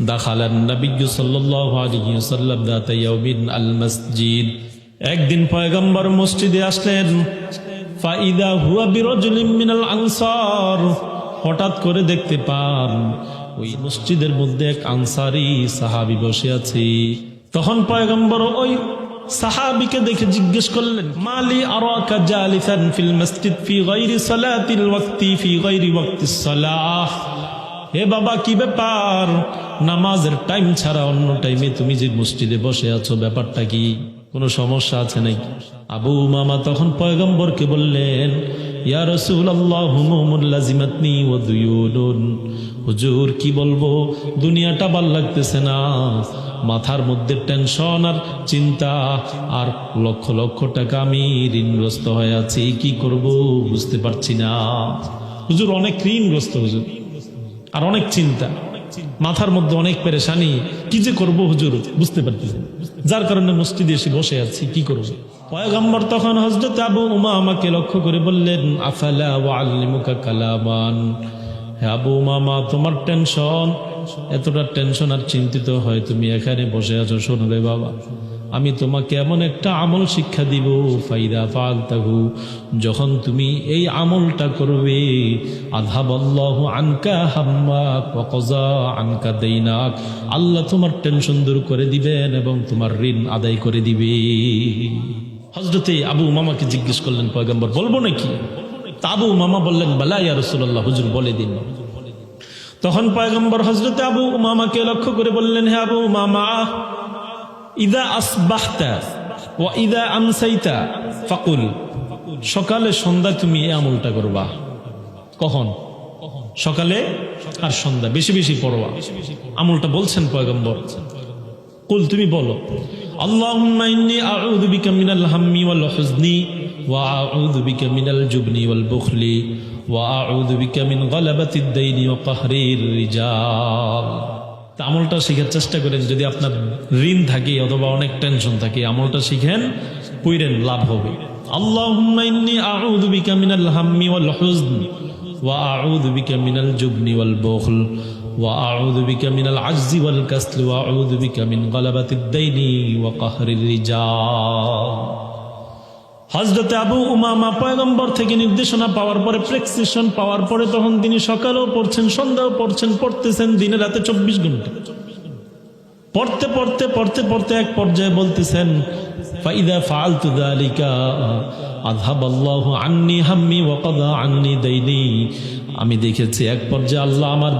দাখাল নবী সাল্লাহ আলী আল মসজিদ। একদিন পয়গম্বর মসজিদে আসলেন। ফাইদা হুয়া বিরজুলিম মিনাল আনসার। হঠাৎ করে দেখতে পান, ওই মসজিদের মধ্যে এক আনসারি সাহাবি বসে আছে। তখন পয়গম্বর ওই সাহাবিকে দেখে জিজ্ঞেস করলেন, মালি আরাকা জালিসান ফিল মসজিদ ফি গায়রি সালাতিল ওয়াক্তি, ফি গায়রি ওয়াক্তিস সালাহ? হে বাবা, কি ব্যাপার? নামাজের টাইম ছাড়া অন্য টাইমে তুমি যে মসজিদে বসে আছো, ব্যাপারটা কি? কোনো সমস্যা আছে নাকি? আবু মামা তখন পয়গম্বরকে বললেন, ইয়া রসুল আল্লাহ লাজিমাতনি ও দুয়ুনুন। হুজুর, কি বলব? দুনিয়াটা ভালো লাগতেছে না। মাথার মধ্যে টেনশন আর চিন্তা, আর লক্ষ লক্ষ টাকা আমি ঋণগ্রস্ত হয়ে আছি, কি করব বুঝতে পারছি না। হুজুর, অনেক ঋণগ্রস্ত হুজুর। আর অনেক চিন্তা। মাথার মধ্যে অনেক পেরেশানি। কি যে করব হুজুর? বুঝতে পারতেছি যার কারণে মসজিদে এসে বসে আছি, কি করব? পয়গম্বর তখন হজরত আবু উমা আমাকে লক্ষ্য করে বললেন, আফালা ওয়া আল্লিমুকা কালামান আবু মামা তোমার টেনশন? এতটা টেনশন আর চিন্তিত হয় তুমি এখানে বসে আছো, শোনো রে বাবা। আমি তোমাকে এমন একটা আমল শিক্ষা দিব, ফাইদা ফালতাহু। যখন তুমি এই আমলটা করবে আধা আধাবল্লাহ আনকা হাম্মাক ওয়াকজা আনকা দেইনাক। আল্লাহ তোমার টেনশন দূর করে দিবেন এবং তোমার ঋণ আদায় করে দিবে। হজরতে আবু মামাকে জিজ্ঞেস করলেন, পয়গম্বর, বলব নাকি? আবু মামা বললেন, বালা ইয়া রসুল্লাহ হুজুর বলে দিন। তখন পয়গম্বর হজরতে আবু মামাকে লক্ষ্য করে বললেন, হে আবু মামা ইদা আসবাহতা ও ইদা আমসাইতা ফাকুল সকালে সন্ধ্যা তুমি এই আমলটা করবা। কখন? সকালে আর সন্ধ্যা, বেশি বেশি পড়বা। আমলটা বলছেন পয়গম্বর। কুল, তুমি বলো, আল্লাহুম্মা ইন্নী আউযু বিকা মিনাল হাম্মি ওয়াল হুজনি ওয়া আউযু বিকা মিনাল জুবনি ওয়াল বুখলি ওয়া আউযু বিকা মিন গালাবাতিদ দাইনি ওয়া কাহরির রিজাল। তা আমলটা শেখার চেষ্টা করেন যদি আপনার ঋণ থাকে অথবা অনেক টেনশন থাকে আমলটা শিখেন পুইরেন লাভ হবে আল্লাহুম্মা ইন্নী আউযু বিকা মিনাল হাম্মি ওয়াল হুজন ওয়া আউযু বিকা মিনাল জুবনি ওয়াল বুখল وأعوذ بك من العجز والكسل وأعوذ بك من غلبة الدين وقهر الرجال হজরতে আবু উমামা পয়গম্বর থেকে নির্দেশনা পাওয়ার পরে, প্রেসক্রিপশন পাওয়ার পরে তখন তিনি সকালেও পড়ছেন, সন্ধ্যাও পড়ছেন, পড়তেছেন দিনে রাতে চব্বিশ ঘণ্টা। পড়তে পড়তে পড়তে পড়তে এক পর্যায়ে বলতেছেন, ফাইদা ফালতু আন্নি হাম্মি আন্নি আমি দেখেছি এক পর্যায়ে আল্লাহ আমার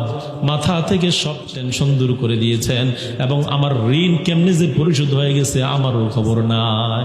মাথা থেকে সব টেনশন দূর করে দিয়েছেন এবং আমার ঋণ কেমনে যে পরিশোধ হয়ে গেছে, আমারও খবর নাই।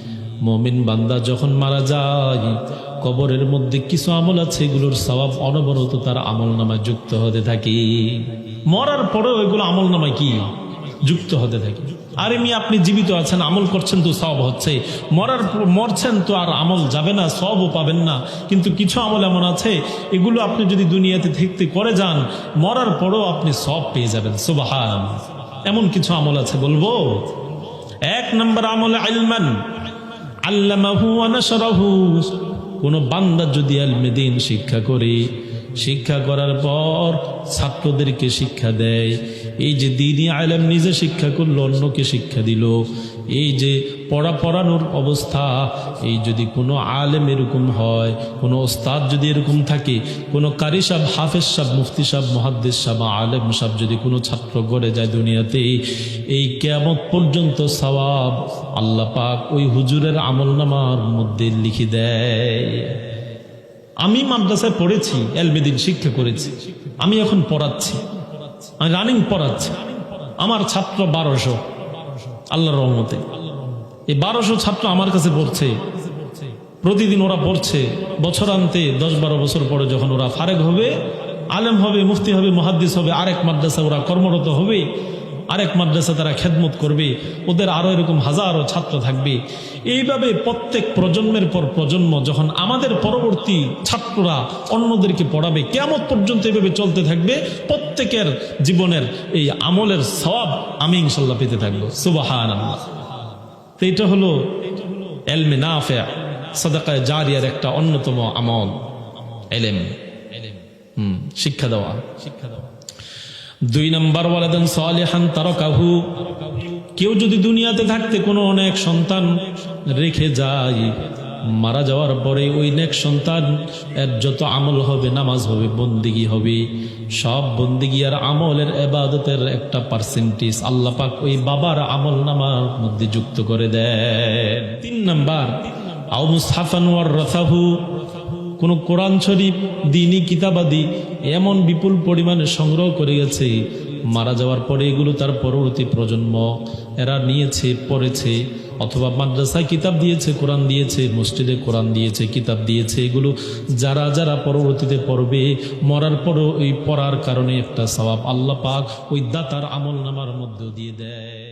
মমিন বান্দা যখন মারা যায়, কবরের মধ্যে কিছু আমল আছে, এগুলোর স্বভাব অনবরত তার আমল নামায় যুক্ত হতে থাকে। মরার পরেও এগুলো আমল নামায় কি? যুক্ত হতে থাকে। আর এমনি আপনি জীবিত আছেন, আমল করছেন তো সব হচ্ছে। মরার মরছেন তো আর আমল যাবে না সবও পাবেন না। কিন্তু কিছু আমল এমন আছে, এগুলো আপনি যদি দুনিয়াতে থাকতে করে যান, মরার পরেও আপনি সব পেয়ে যাবেন। সুবাহান। এমন কিছু আমল আছে বলব? এক নম্বর আমল আলমান কোন বান্দা যদি আলমেদিন শিক্ষা করে, শিক্ষা করার পর ছাত্রদেরকে শিক্ষা দেয়, এই যে দিনই আলম নিজে শিক্ষা করল, অন্যকে শিক্ষা দিল, এই যে পড়া পড়ানোর অবস্থা। এই যদি কোনো আলেম এরকম হয়, কোনো ওস্তাদ যদি এরকম থাকে, কোনো কারি সাহ হাফেজ সাহ মুফতি সাহ মহাদ্দেশ সাহ বা আলেম সাহ যদি কোনো ছাত্র গড়ে যায় দুনিয়াতে, এই কেয়ামত পর্যন্ত সওয়াব আল্লাহ পাক ওই হুজুরের আমল নামার মধ্যে লিখে দেয়। আমি মাদ্রাসায় পড়েছি এলবেদিন শিক্ষা করেছি। আমি এখন পড়াচ্ছি, আমি রানিং পড়াচ্ছি। আমার ছাত্র বারোশো, আল্লাহর রহমতে। এই বারোশো ছাত্র আমার কাছে পড়ছে। প্রতিদিন ওরা পড়ছে। বছরান্তে দশ বারো বছর পরে যখন ওরা ফারেক হবে, আলেম হবে, মুফতি হবে, মহাদ্দিস হবে, আরেক মাদ্রাসা ওরা কর্মরত হবে, আরেক মাদ্রাসা তারা খেদমত করবে, ওদের আরও এরকম হাজারো ছাত্র থাকবে। এইভাবে প্রত্যেক প্রজন্মের পর প্রজন্ম যখন আমাদের পরবর্তী ছাত্ররা অন্যদেরকে পড়াবে কেমন পর্যন্ত এইভাবে চলতে থাকবে, প্রত্যেকের জীবনের এই আমলের সব আমি ইনশাল্লাহ পেতে থাকব। সুবাহান আল্লাহ তো এটা হলো এলমে নাফে, সদাকায় জারিয়ার একটা অন্যতম আমল, এলেম। শিক্ষা দেওয়া শিক্ষা দেওয়া। দুই নম্বর, ওয়ালাদান সালেহান তারকাহু। কেউ যদি দুনিয়াতে থাকতে কোনো অনেক সন্তান রেখে যায় মারা যাওয়ার পরে ওই নেক সন্তান, এর যত আমল হবে, নামাজ হবে, বন্দিগি হবে, সব বন্দিগি আর আমলের এবাদতের একটা পার্সেন্টেজ আল্লাহ পাক ওই বাবার আমল নামার মধ্যে যুক্ত করে দেন। তিন নাম্বার আউ কোন কোরআন শরীফ দিনই কিতাবাদি এমন বিপুল পরিমাণে সংগ্রহ করে গেছে, মারা যাওয়ার পরে এগুলো তার পরবর্তী প্রজন্ম, এরা নিয়েছে, পড়েছে অথবা মাদ্রাসায় কিতাব দিয়েছে, কোরআন দিয়েছে, মসজিদে কোরআন দিয়েছে, কিতাব দিয়েছে, এগুলো যারা যারা পরবর্তীতে পড়বে, মরার পরও ওই পড়ার কারণে একটা স্বভাব আল্লাপাক ওই দাতার আমল নামার মধ্যে দিয়ে দেয়।